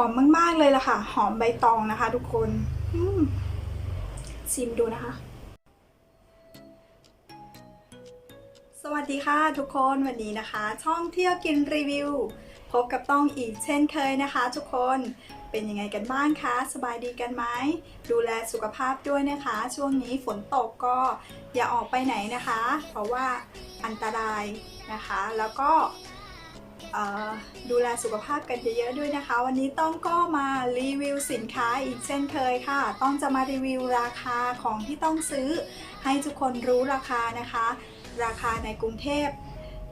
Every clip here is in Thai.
อมมาก ๆ เลยล่ะค่ะ หอมใบตองนะคะ ทุกคนชิมดูนะคะ สวัสดีค่ะทุกคนวันนี้นะคะ ช่องเที่ยวกินรีวิว พบกับต้องอีกเช่นเคยนะคะ ทุกคนเป็นยังไงกันบ้างคะ สบายดีกันไหม ดูแลสุขภาพด้วยนะคะ ช่วงนี้ฝนตกก็อย่าออกไปไหนนะคะ เพราะว่าอันตรายนะคะ แล้วก็ ดูแลสุขภาพกันเยอะๆด้วยนะคะ วันนี้ต้องก็มารีวิวสินค้าอีกเช่นเคยค่ะ ต้องจะมารีวิวราคาของที่ต้องซื้อ ให้ทุกคนรู้ราคานะคะ ราคาในกรุงเทพ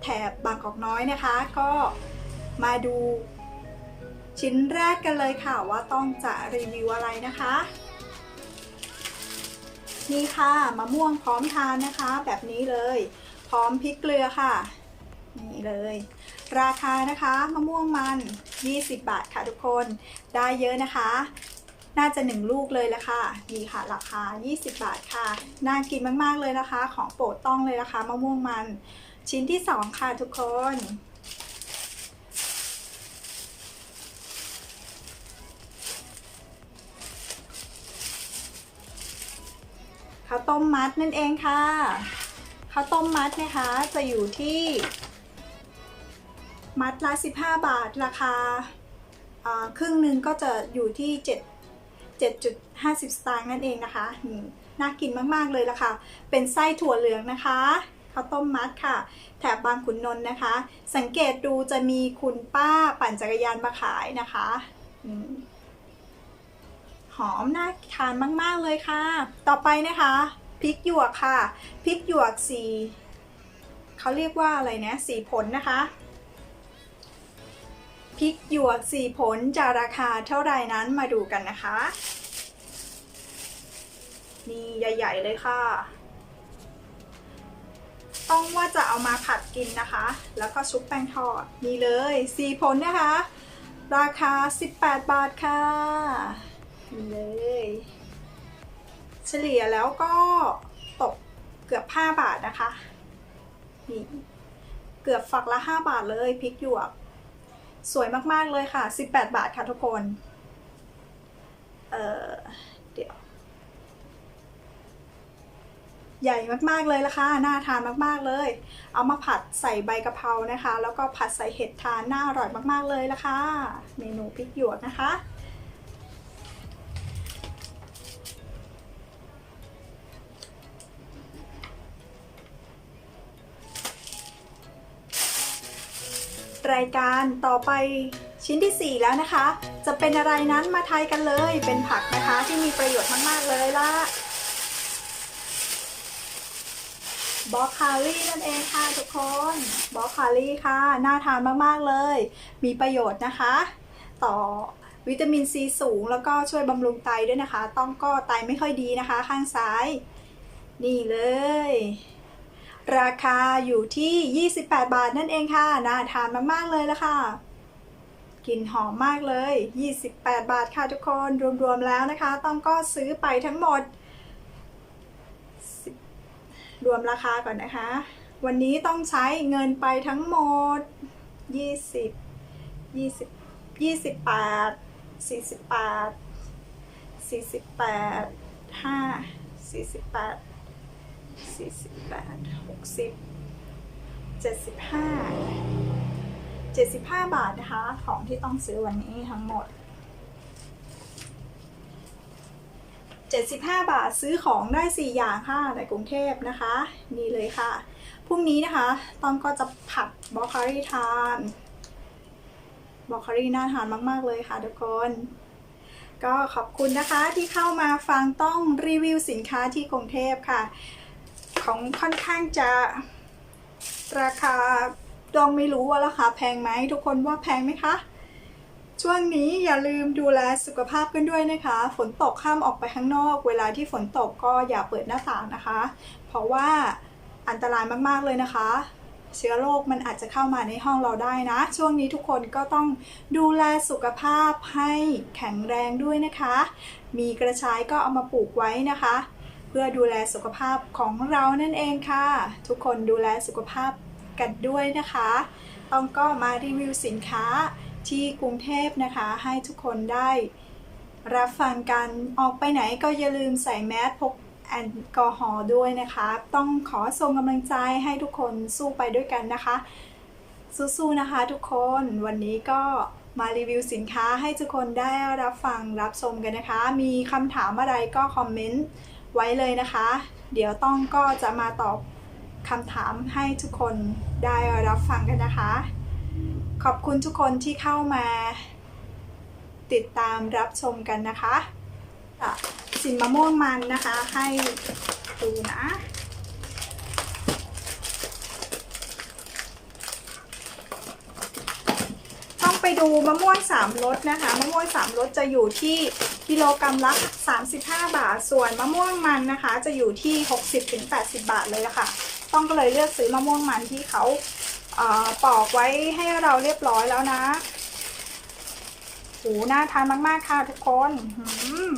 แถบบางกอกน้อยนะคะ ก็มาดูชิ้นแรกกันเลยค่ะว่าต้องจะรีวิวอะไรนะคะ นี่ค่ะมะม่วงพร้อมทานนะคะ แบบนี้เลย พร้อมพริกเกลือค่ะ นี่เลย ราคานะคะมะม่วงมัน 20 บาทค่ะทุกคนได้เยอะนะคะ น่าจะ 1 ลูกเลยละค่ะนี่ค่ะราคา 20 บาทค่ะ น่ากินมากๆเลยนะคะ ของโปรดต้องเลยนะคะมะม่วงมัน ชิ้นที่ 2 ค่ะทุกคนข้าวต้มมัดนั่นเองค่ะข้าวต้มมัดนะคะจะอยู่ที่ มัดละ 15 บาทราคาครึ่งหนึ่งก็จะอยู่ที่7 7.50 สตางค์นั่นเองนะคะน่ากินมากๆเลยละค่ะ เป็นไส้ถั่วเหลืองนะคะข้าวต้มมัดค่ะ แถบบางขุนนนท์นะคะ สังเกตดูจะมีคุณป้าปั่นจักรยานมาขายนะคะหอมน่าทานมากๆเลยค่ะ ต่อไปนะคะพริกหยวกค่ะพริกหยวกสีเขาเรียกว่าอะไรนะสีผลนะคะ พริกหยวกสี่ผลจะราคาเท่าไรนั้นมาดูกันนะคะ นี่ใหญ่ ๆ เลยค่ะ ต้องว่าจะเอามาผัดกินนะคะ แล้วก็ชุบแป้งทอด นี่เลยสี่ผลนะคะ ราคา 18 บาทค่ะนี่เลย เฉลี่ยแล้วก็ตกเกือบ 5 บาทนะคะ นี่ เกือบฝักละ 5 บาทเลยพริกหยวก สวยมาก ๆ เลยค่ะ 18 บาทค่ะทุกคน เอ่อเดี๋ยว ใหญ่มากๆเลยละค่ะ น่าทานมากๆเลย เอามาผัดใส่ใบกะเพรานะคะ แล้วก็ผัดใส่เห็ดทาน น่าอร่อยมากๆเลยละค่ะ เมนูพริกหยวกนะคะ รายการต่อไปชิ้นที่ 4 แล้วนะคะ จะเป็นอะไรนั้นมาทายกันเลย เป็นผักนะคะที่มีประโยชน์มาก ๆ เลยล่ะบล็อกคารี่นั่นเองค่ะทุกคนบล็อกคารี่ค่ะ น่าทานมาก ๆ เลย มีประโยชน์นะคะ ต่อวิตามินซีสูงแล้วก็ช่วยบำรุงไตด้วยนะคะ ต้องก็ไตไม่ค่อยดีนะคะ ข้างซ้าย นี่เลย ราคาอยู่ที่ 28 บาทนั่นเองค่ะ น่าทานมาก ๆ เลยละค่ะ กลิ่นหอมมากเลย 28 บาทค่ะทุกคน รวม ๆ แล้วนะคะ ต้องก็ซื้อไปทั้งหมด รวมราคาก่อนนะคะ วันนี้ต้องใช้เงินไปทั้งหมด 20 20 28 48 48 5 48 48 60 75 75บาทนะคะ ของที่ต้องซื้อวันนี้ทั้งหมด75 บาทซื้อของได้ 4 อย่างค่ะในกรุงเทพนะคะ นี่เลยค่ะ พรุ่งนี้นะคะต้องก็จะผัดบล็อกโคลี่ทานบล็อกโคลี่น่าทานมาก ๆ เลยค่ะทุกคน ก็ขอบคุณนะคะที่เข้ามาฟังต้องรีวิวสินค้าที่กรุงเทพค่ะ ของค่อนข้างจะ ราคาดองไม่รู้ว่าราคาแพงไหมทุกคนว่าแพงไหมคะ ช่วงนี้อย่าลืมดูแลสุขภาพกันด้วยนะคะ ฝนตกห้ามออกไปข้างนอก เวลาที่ฝนตกก็อย่าเปิดหน้าต่างนะคะ เพราะว่าอันตรายมากๆเลยนะคะ เชื้อโรคมันอาจจะเข้ามาในห้องเราได้นะ ช่วงนี้ทุกคนก็ต้องดูแลสุขภาพให้แข็งแรงด้วยนะคะ มีกระชายก็เอามาปลูกไว้นะคะ เพื่อดูแลสุขภาพของเรานั่นเองค่ะ ทุกคนดูแลสุขภาพกันด้วยนะคะต้องก็มารีวิวสินค้าที่กรุงเทพนะคะ ให้ทุกคนได้รับฟังกันออกไปไหนก็อย่าลืมใส่แมสพกแอลกอฮอล์ด้วยนะคะ ต้องขอส่งกำลังใจให้ทุกคนสู้ไปด้วยกันนะคะ สู้ๆนะคะทุกคนวันนี้ก็มารีวิวสินค้าให้ทุกคนได้รับฟังรับชมกันนะคะ มีคำถามอะไรก็คอมเมนต์ ไว้เลยนะคะ เดี๋ยวต้องก็จะมาตอบคำถามให้ทุกคนได้รับฟังกันนะคะ ขอบคุณทุกคนที่เข้ามาติดตามรับชมกันนะคะ สินมะม่วงมันนะคะให้ดูนะ ต้องไป ดูมะม่วงสามรสนะคะ มะม่วงสามรสจะอยู่ที่กิโลกรัมละ 35 บาท ส่วนมะม่วงมันนะคะ จะอยู่ที่ 60-80 บาทเลยละค่ะ ต้องก็เลยเลือกซื้อมะม่วงมันที่เขาเอ่อปอกไว้ให้เราเรียบร้อยแล้วนะโหน่าทานมาก ๆ ค่ะทุกคนม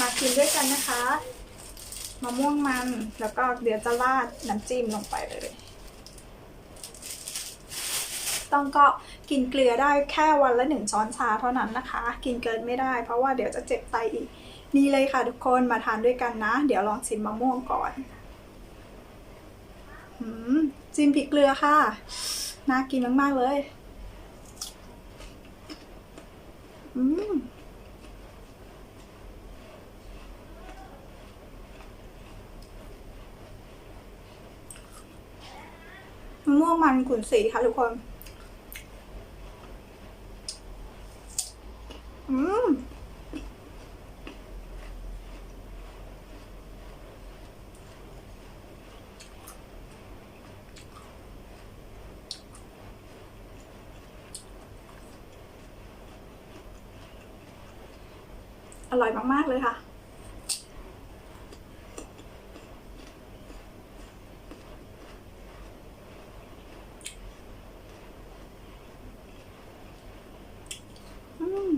มากินด้วยกันนะคะ มะม่วงมัน แล้วก็เดี๋ยวจะราดน้ำจิ้มลงไปเลย ต้องก็ กินเกลือได้แค่วันละหนึ่งช้อนชาเท่านั้นนะคะ กินเกินไม่ได้ เพราะว่าเดี๋ยวจะเจ็บไตอีก นี่เลยค่ะทุกคนมาทานด้วยกันนะ เดี๋ยวลองชิมมะม่วงก่อนจิ้มพริกเกลือค่ะ น่ากินมากๆเลยอืมมะม่วงมันขุนสีค่ะทุกคน อืมอร่อยมาก ๆ เลยค่ะ อืม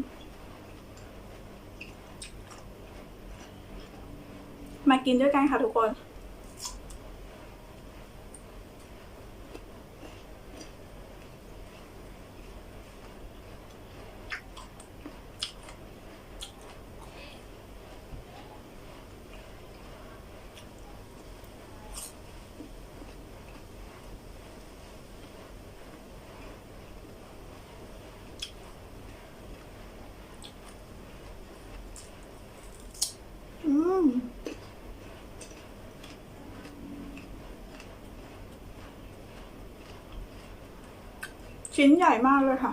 มา กินด้วยกันค่ะทุกคน อืม ชิ้นใหญ่มากเลยค่ะ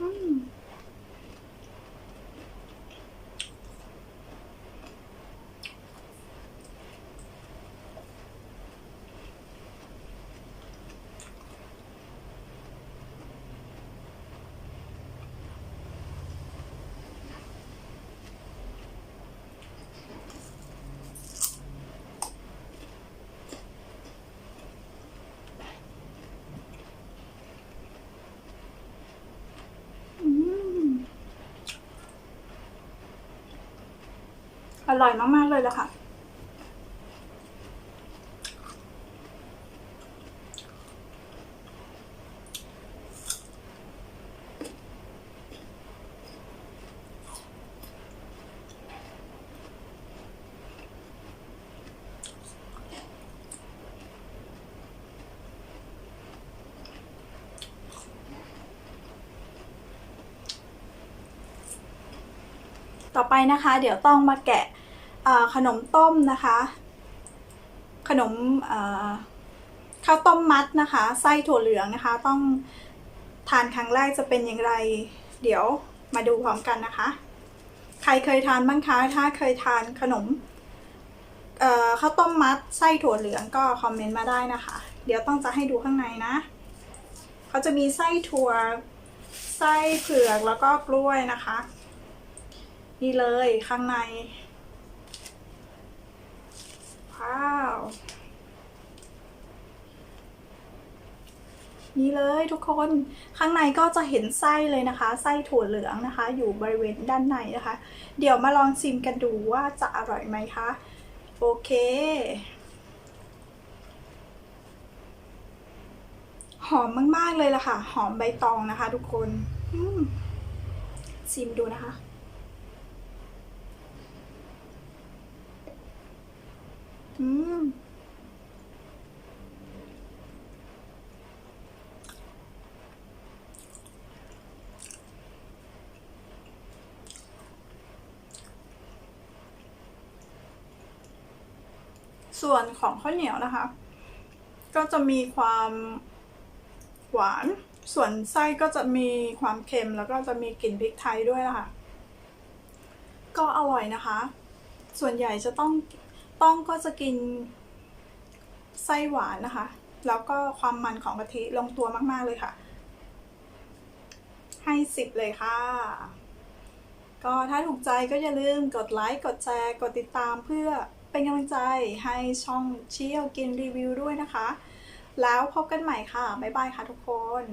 อืม อืม อร่อยมากๆเลยละค่ะ ต่อไปนะคะ เดี๋ยวต้องมาแกะ ขนมต้มนะคะ ขนมข้าวต้มมัดนะคะ ไส้ถั่วเหลืองนะคะ ต้องทานครั้งแรกจะเป็นอย่างไร เดี๋ยวมาดูพร้อมกันนะคะ ใครเคยทานบ้างคะถ้าเคยทานขนมข้าวต้มมัดไส้ถั่วเหลืองก็คอมเมนต์มาได้นะคะ เดี๋ยวต้องจะให้ดูข้างในนะเขาจะมีไส้ถั่วไส้เผือกแล้วก็กล้วยนะคะ นี่เลยข้างใน ว้าว นี่เลยทุกคนข้างในก็จะเห็นไส้เลยนะคะ ไส้ถั่วเหลืองนะคะ อยู่บริเวณด้านในนะคะ เดี๋ยวมาลองชิมกันดูว่าจะอร่อยไหมคะ โอเค หอมมาก ๆ เลยล่ะค่ะ หอมใบตองนะคะ ทุกคนชิมดูนะคะอืม ส่วนของข้าวเหนียวนะคะ ก็จะมีความหวาน ส่วนไส้ก็จะมีความเค็มแล้วก็จะมีกลิ่นพริกไทยด้วยนะคะก็อร่อยนะคะ ส่วนใหญ่จะต้องต้องก็จะกินไส้หวานนะคะ แล้วก็ความมันของกะทิลงตัวมาก ๆ เลยค่ะ ให้สิบเลยค่ะ ก็ถ้าถูกใจก็อย่าลืมกดไลค์ กดแชร์ กดติดตามเพื่อ เป็นกำลังใจให้ช่องเชี่ยวกินรีวิวด้วยนะคะ แล้วพบกันใหม่ค่ะ บ๊ายบายค่ะทุกคน